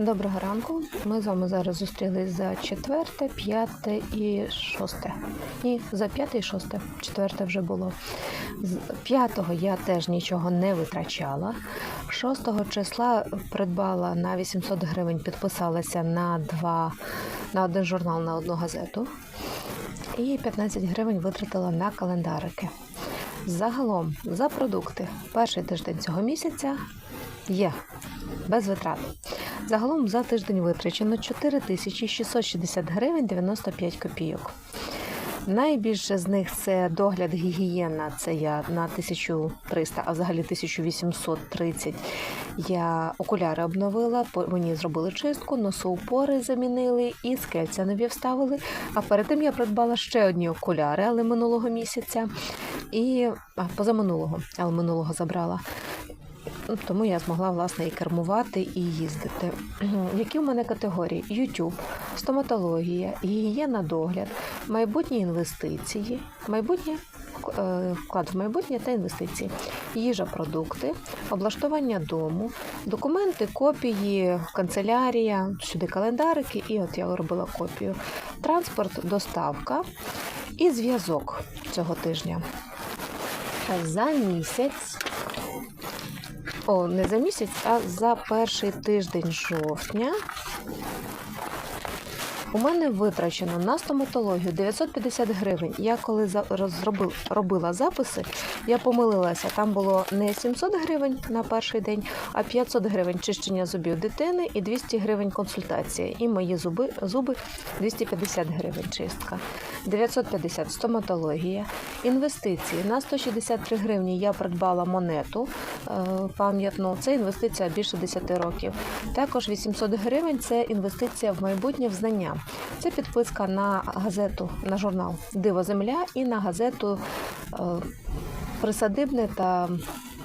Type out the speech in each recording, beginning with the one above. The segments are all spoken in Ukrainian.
Доброго ранку. Ми з вами зараз зустрілись за четверте, п'яте і шосте. Ні, за п'яте і шосте. Четверте вже було. З п'ятого я теж нічого не витрачала. Шостого числа придбала на 800 гривень, підписалася на два на один журнал, на одну газету. І 15 гривень витратила на календарики. Загалом за продукти перший тиждень цього місяця є без витрат. Загалом за тиждень витрачено 4660 гривень 95 копійок. Найбільше з них це догляд гігієна, це я на 1300, а взагалі 1830. Я окуляри обновила, мені зробили чистку, носоупори замінили і скельця нові вставили. А перед тим я придбала ще одні окуляри, але минулого місяця. І а, позаминулого, але минулого забрала. Ну, Тому я змогла власне і кермувати, і їздити. Які в мене категорії? YouTube, стоматологія, гігієна догляд, майбутні інвестиції, майбутнє е, вклад в майбутнє та інвестиції, їжа, продукти, облаштування дому, документи, копії, канцелярія, сюди календарики, і от я робила копію, транспорт, доставка і зв'язок цього тижня. За місяць о, не за місяць, а за перший тиждень жовтня. У мене витрачено на стоматологію 950 гривень. Я коли розробив, робила записи, я помилилася. Там було не 700 гривень на перший день, а 500 гривень чищення зубів дитини і 200 гривень консультація. І мої зуби, зуби 250 гривень чистка. 950 стоматологія. Інвестиції на 163 гривні я придбала монету е, пам'ятну. Це інвестиція більше 10 років. Також 800 гривень це інвестиція в майбутнє в знання. Це підписка на газету, на журнал Диво Земля і на газету е, Присадибне та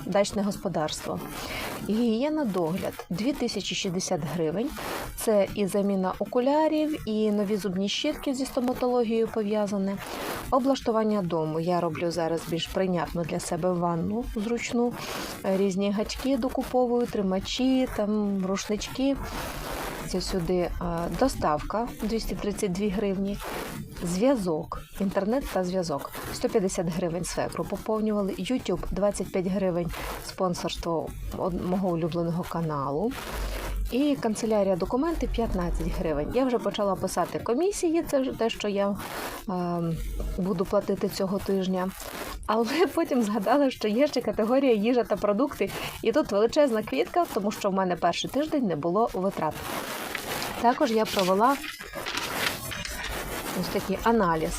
дачне господарство. Гігієна догляд 2060 гривень. Це і заміна окулярів, і нові зубні щітки зі стоматологією пов'язане. Облаштування дому я роблю зараз більш прийнятну для себе ванну зручну. Різні гачки докуповую, тримачі, там рушнички. Це сюди доставка 232 гривні, зв'язок, інтернет та зв'язок 150 гривень свекру поповнювали, YouTube 25 гривень спонсорство мого улюбленого каналу. І канцелярія документи 15 гривень. Я вже почала писати комісії, це те, що я е, буду платити цього тижня. Але потім згадала, що є ще категорія їжа та продукти, і тут величезна квітка, тому що в мене перший тиждень не було витрат. Також я провела ось такий аналіз.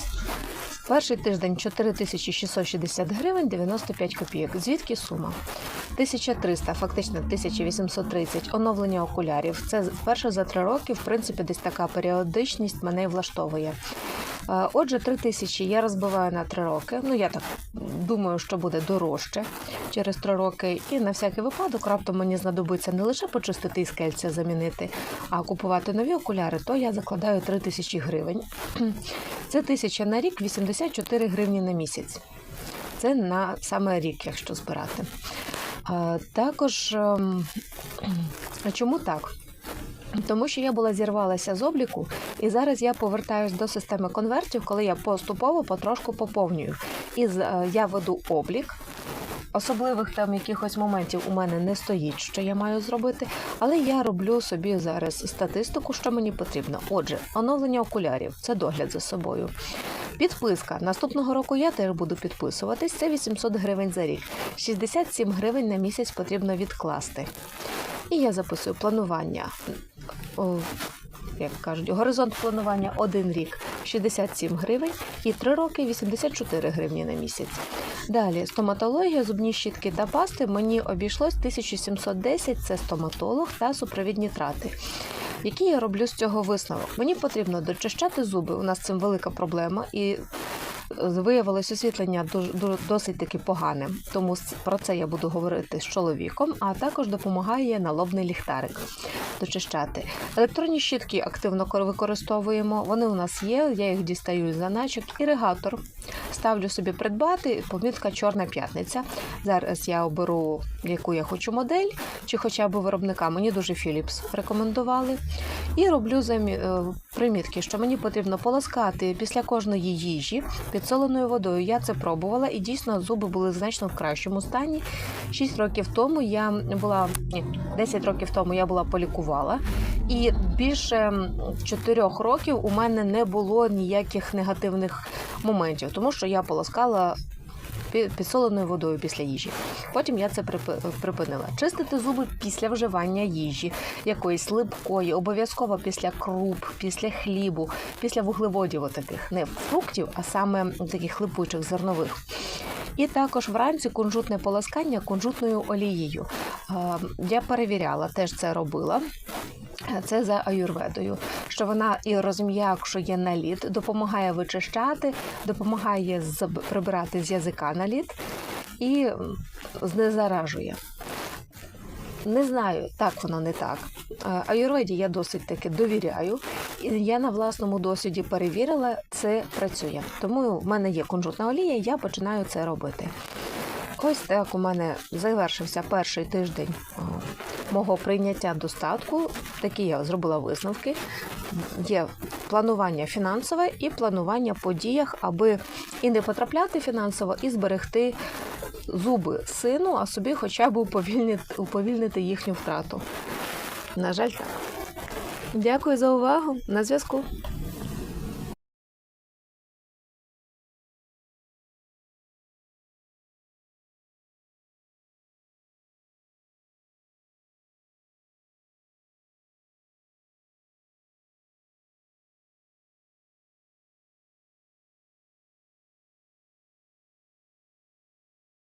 Перший тиждень 4660 гривень 95 копійок. Звідки сума? 1300, фактично 1830 оновлення окулярів. Це вперше за три роки, в принципі, десь така періодичність мене влаштовує. Е, Отже, 3000 я розбиваю на 3 роки. Ну, я так думаю, що буде дорожче через 3 роки. І на всякий випадок раптом мені знадобиться не лише почистити і скельця замінити, а купувати нові окуляри, то я закладаю 3000 гривень. Це 1000 на рік, 84 гривні на місяць. Це на саме рік, якщо збирати. Також ем, чому так? Тому що я була зірвалася з обліку, і зараз я повертаюсь до системи конвертів, коли я поступово потрошку поповнюю. І е, я веду облік. Особливих там якихось моментів у мене не стоїть, що я маю зробити, але я роблю собі зараз статистику, що мені потрібно. Отже, оновлення окулярів це догляд за собою. Підписка. Наступного року я теж буду підписуватись. Це 800 гривень за рік. 67 гривень на місяць потрібно відкласти. І я записую планування. О, як кажуть, горизонт планування один рік 67 гривень і 3 роки 84 гривні на місяць. Далі стоматологія, зубні щітки та пасти мені обійшлось 1710 це стоматолог та супровідні трати. Які я роблю з цього висновок? Мені потрібно дочищати зуби. У нас цим велика проблема, і Виявилось освітлення досить таки погане, тому про це я буду говорити з чоловіком, а також допомагає налобний ліхтарик дочищати. Електронні щітки активно використовуємо. Вони у нас є, я їх дістаю з заначок. Іригатор ставлю собі придбати. Помітка Чорна п'ятниця. Зараз я оберу, яку я хочу модель, чи хоча б виробника. Мені дуже Philips рекомендували. І роблю замі... е, примітки, що мені потрібно полоскати після кожної їжі підсоленою водою. Я це пробувала, і дійсно зуби були значно в кращому стані. 6 років тому я була ні, 10 років тому я була полікувала, і більше 4 років у мене не було ніяких негативних моментів, тому що я полоскала. Підсоленою водою після їжі. Потім я це припинила. Чистити зуби після вживання їжі, якоїсь липкої, обов'язково після круп, після хлібу, після вуглеводів отаких, не фруктів, а саме таких липучих зернових. І також вранці кунжутне полоскання кунжутною олією. Е, Я перевіряла, теж це робила. Це за аюрведою, що вона і розм'якшує наліт, допомагає вичищати, допомагає прибирати з язика наліт і знезаражує. Не знаю, так воно не так. Е, Аюрведі я досить таки довіряю. І я на власному досвіді перевірила, це працює. Тому в мене є кунжутна олія, я починаю це робити. Ось так у мене завершився перший тиждень мого прийняття достатку. Такі я зробила висновки. Є планування фінансове і планування по діях, аби і не потрапляти фінансово, і зберегти зуби сину, а собі хоча б уповільнити, уповільнити їхню втрату. На жаль, так. Дякую за увагу. На зв'язку.